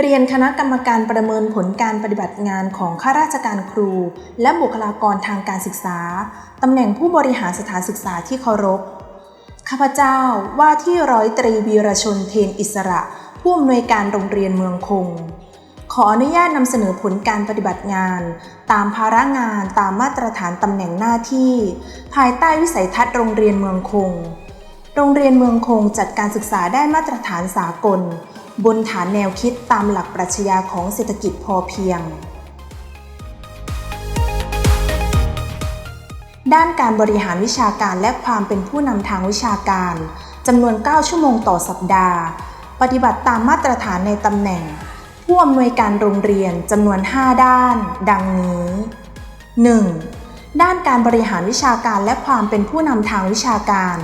เรียนคณะกรรมการประเมินผลการปฏิบัติงานของข้าราชการครู และบุคลากรทางการศึกษา ตำแหน่งผู้บริหารสถานศึกษาที่เคารพ ข้าพเจ้าว่าที่ร้อยตรีวีรชนเทนอิสระ ผู้อำนวยการโรงเรียนเมืองคง ขออนุญาตนำเสนอผลการปฏิบัติงาน ตามภาระงานตามมาตรฐานตำแหน่งหน้าที่ ภายใต้วิสัยทัศน์โรงเรียนเมืองคง โรงเรียนเมืองคงจัดการศึกษาได้มาตรฐานสากล บนฐานแนวคิดตามหลักปรัชญาของเศรษฐกิจพอเพียง ด้านการบริหารวิชาการและความเป็นผู้นำทางวิชาการจำนวน 9 ชั่วโมงต่อสัปดาห์ ปฏิบัติตามมาตรฐานในตำแหน่ง ผู้อำนวยการโรงเรียนจำนวน 5 ด้าน ดังนี้ 1. ด้านการบริหารวิชาการและความเป็นผู้นำทางวิชาการ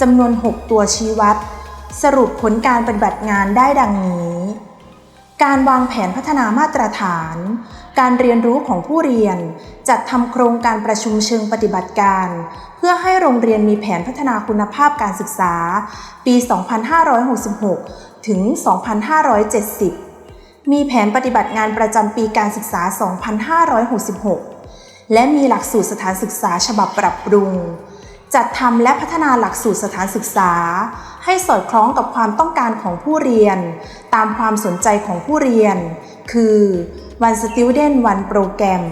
จำนวน 6 ตัวชี้วัด สรุปผลการปฏิบัติงานได้ดังนี้ การวางแผนพัฒนามาตรฐาน การเรียนรู้ของผู้เรียน จัดทำโครงการประชุมเชิงปฏิบัติการ เพื่อให้โรงเรียนมีแผนพัฒนาคุณภาพการศึกษา ปี 2566 ถึง 2570 มีแผนปฏิบัติงานประจำปีการศึกษา 2566 และมีหลักสูตรสถานศึกษาฉบับปรับปรุง จัดทำและพัฒนาหลักสูตรสถานศึกษา ให้สอดคล้องกับความต้องการของผู้เรียน ตามความสนใจของผู้เรียน คือ One Student One Program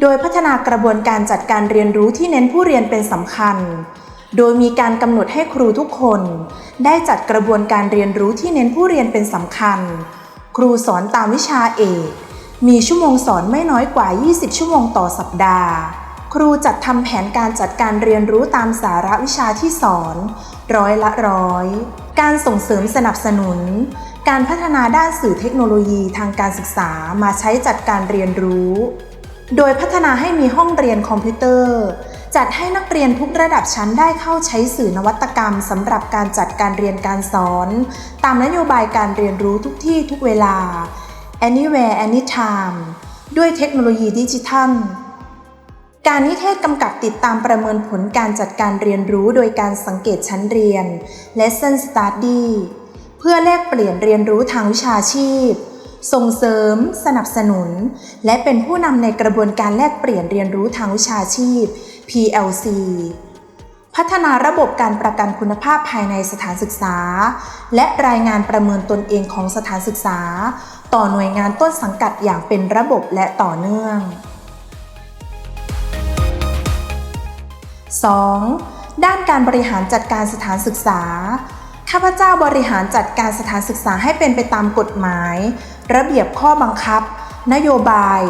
โดยพัฒนากระบวนการจัดการเรียนรู้ที่เน้นผู้เรียนเป็นสำคัญ โดยมีการกำหนดให้ครูทุกคน ได้จัดกระบวนการเรียนรู้ที่เน้นผู้เรียนเป็นสำคัญ ครูสอนตามวิชาเอก มีชั่วโมงสอนไม่น้อยกว่า 20 ชั่วโมงต่อสัปดาห์ ครูจัดทำแผนการจัดการเรียนรู้ตามสาระวิชาที่สอน ร้อยละร้อย การส่งเสริมสนับสนุน การพัฒนาด้านสื่อเทคโนโลยีทางการศึกษามาใช้จัดการเรียนรู้ โดยพัฒนาให้มีห้องเรียนคอมพิวเตอร์ จัดให้นักเรียนทุกระดับชั้นได้เข้าใช้สื่อนวัตกรรมสำหรับการจัดการเรียนการสอน ตามนโยบายการเรียนรู้ทุกที่ทุกเวลา anywhere anytime ด้วยเทคโนโลยีดิจิทัล การนิเทศกำกับติดตามประเมินผลการจัดการเรียนรู้โดยการสังเกตชั้นเรียน lesson study เพื่อแลกเปลี่ยนเรียนรู้ทางวิชาชีพ ส่งเสริม สนับสนุน และเป็นผู้นำในกระบวนการแลกเปลี่ยนเรียนรู้ทางวิชาชีพ PLC พัฒนาระบบการประกันคุณภาพภายในสถานศึกษา และรายงานประเมินตนเองของสถานศึกษา ต่อหน่วยงานต้นสังกัดอย่างเป็นระบบและต่อเนื่อง 2. ด้านการบริหารจัดการสถานศึกษา ข้าพเจ้าบริหารจัดการสถานศึกษาให้เป็นไปตามกฎหมาย ระเบียบข้อบังคับ นโยบาย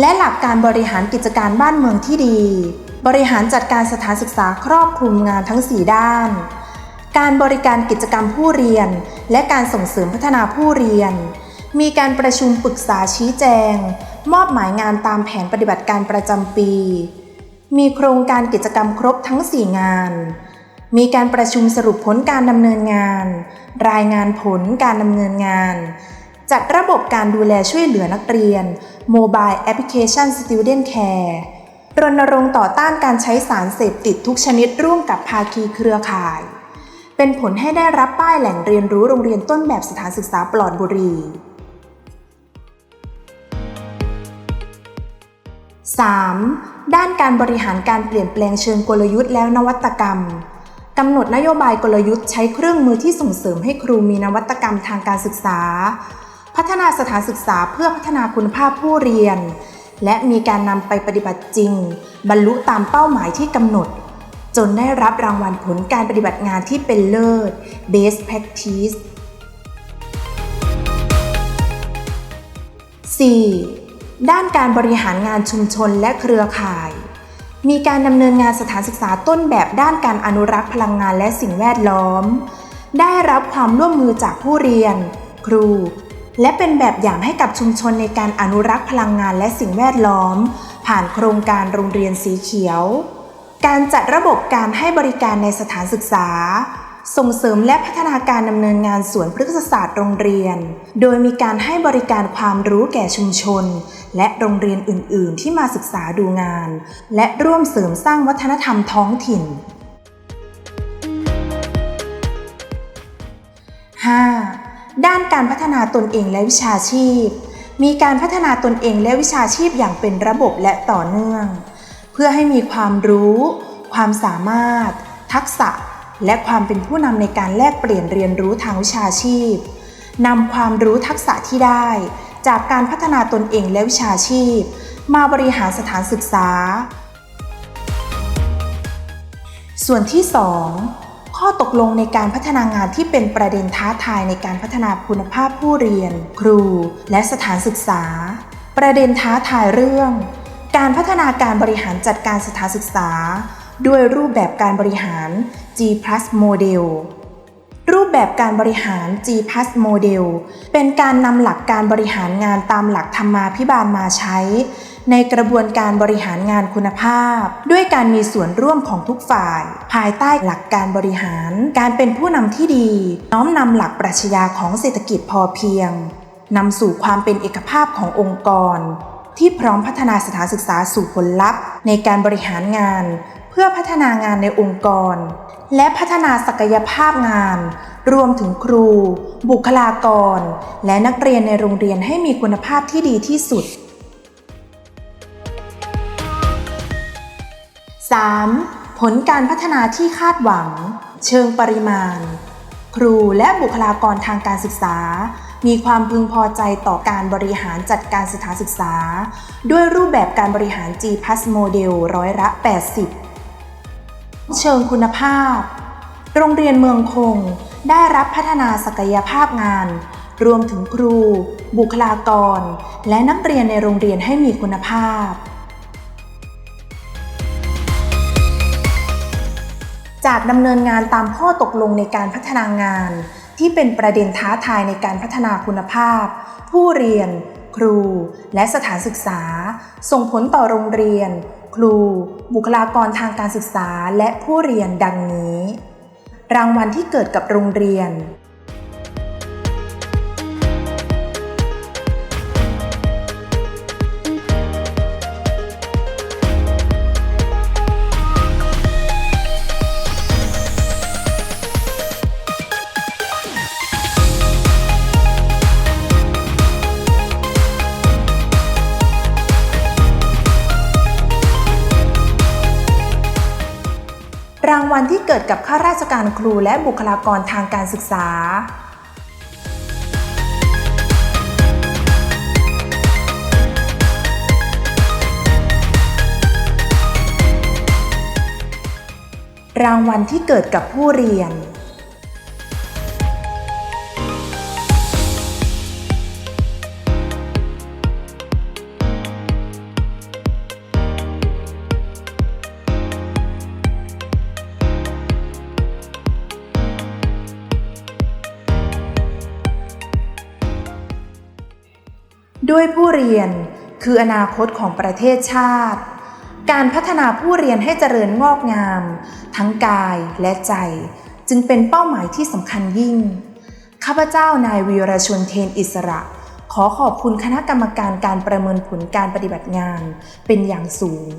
และหลักการบริหารกิจการบ้านเมืองที่ดี บริหารจัดการสถานศึกษาครอบคลุมงานทั้ง 4 ด้าน การบริการกิจกรรมผู้เรียน และการส่งเสริมพัฒนาผู้เรียน มีการประชุมปรึกษาชี้แจง มอบหมายงานตามแผนปฏิบัติการประจำปี มีโครงการกิจกรรมครบทั้ง 4 งาน มีการประชุมสรุปผลการดำเนินงาน รายงานผลการดำเนินงาน จัดระบบการดูแลช่วยเหลือนักเรียน Mobile Application Student Care รณรงค์ต่อต้านการใช้สารเสพติดทุกชนิดร่วมกับภาคีเครือข่าย เป็นผลให้ได้รับป้ายแหล่งเรียนรู้โรงเรียนต้นแบบสถานศึกษาปลอดบุหรี่ 3. ด้านการบริหารการเปลี่ยนแปลงเชิงกลยุทธ์แล้วนวัตกรรมกำหนดนโยบายกลยุทธ์ใช้เครื่องมือที่ส่งเสริมให้ครูมีนวัตกรรมทางการศึกษา พัฒนาสถานศึกษาเพื่อพัฒนาคุณภาพผู้เรียน และมีการนำไปปฏิบัติจริง บรรลุตามเป้าหมายที่กำหนด จนได้รับรางวัลผลการปฏิบัติงานที่เป็นเลิศ Best Practice 4. ด้านการบริหารงานชุมชนและเครือข่าย มีการดำเนินงานสถานศึกษาต้นแบบด้านการอนุรักษ์พลังงานและสิ่งแวดล้อม ได้รับความร่วมมือจากผู้เรียน ครู และเป็นแบบอย่างให้กับชุมชนในการอนุรักษ์พลังงานและสิ่งแวดล้อม ผ่านโครงการโรงเรียนสีเขียว การจัดระบบการให้บริการในสถานศึกษา ส่งเสริมและพัฒนาการดำเนินงานสวนพฤกษศาสตร์โรงเรียน โดยมีการให้บริการความรู้แก่ชุมชน และโรงเรียนอื่น ๆ ที่มาศึกษาดูงาน และร่วมเสริมสร้างวัฒนธรรมท้องถิ่น 5. ด้านการพัฒนาตนเองและวิชาชีพ มีการพัฒนาตนเองและวิชาชีพอย่างเป็นระบบและต่อเนื่อง เพื่อให้มีความรู้ ความสามารถ ทักษะ และความเป็นผู้นำในการแลกเปลี่ยนเรียนรู้ทางวิชาชีพนำความรู้ทักษะที่ได้ จากการพัฒนาตนเองและวิชาชีพ มาบริหารสถานศึกษา ส่วนที่ 2 ข้อตกลงในการพัฒนางานที่เป็นประเด็นท้าทายในการพัฒนาคุณภาพผู้เรียน ครู และสถานศึกษา ประเด็นท้าทายเรื่อง การพัฒนาการบริหารจัดการสถานศึกษา ด้วยรูปแบบการบริหาร G+ Model รูปแบบการบริหาร G+ Model เป็นการนำหลักการบริหารงานตามหลักธรรมาภิบาลมาใช้ ในกระบวนการบริหารงานคุณภาพ ด้วยการมีส่วนร่วมของทุกฝ่าย ภายใต้หลักการบริหาร การเป็นผู้นำที่ดี น้อมนำหลักปรัชญาของเศรษฐกิจพอเพียงนำสู่ความเป็นเอกภาพขององค์กร ที่พร้อมพัฒนาสถานศึกษาสู่ผลลัพธ์ ในการบริหารงาน พื่อพัฒนางานในองค์กร และพัฒนาศักยภาพงาน รวมถึงครู บุคลากร และนักเรียนในโรงเรียนให้มีคุณภาพที่ดีที่สุด 3. ผลการพัฒนาที่คาดหวัง เชิงปริมาณ ครูและบุคลากรทางการศึกษา มีความพึงพอใจต่อการบริหารจัดการสถานศึกษา ด้วยรูปแบบการบริหาร G+ Model ร้อยละ 80 เชิงคุณภาพ โรงเรียนเมืองคงได้รับพัฒนาศักยภาพงาน รวมถึงครู บุคลากร และนักเรียนในโรงเรียนให้มีคุณภาพ จากดำเนินงานตามข้อตกลงในการพัฒนางาน ที่เป็นประเด็นท้าทายในการพัฒนาคุณภาพ ผู้เรียน ครู และสถานศึกษา ส่งผลต่อโรงเรียน ครู บุคลากรทางการศึกษาและผู้เรียนดังนี้ รางวัลที่เกิดกับโรงเรียน รางวัลที่เกิดกับข้าราชการครูและบุคลากรทางการศึกษา รางวัลที่เกิดกับผู้เรียน ด้วยผู้เรียนคืออนาคตของประเทศชาติ การพัฒนาผู้เรียนให้เจริญงอกงาม ทั้งกายและใจ จึงเป็นเป้าหมายที่สำคัญยิ่ง ข้าพเจ้านายวีรชนเทนอิสระ ขอขอบคุณคณะกรรมการการประเมินผลการปฏิบัติงานเป็นอย่างสูง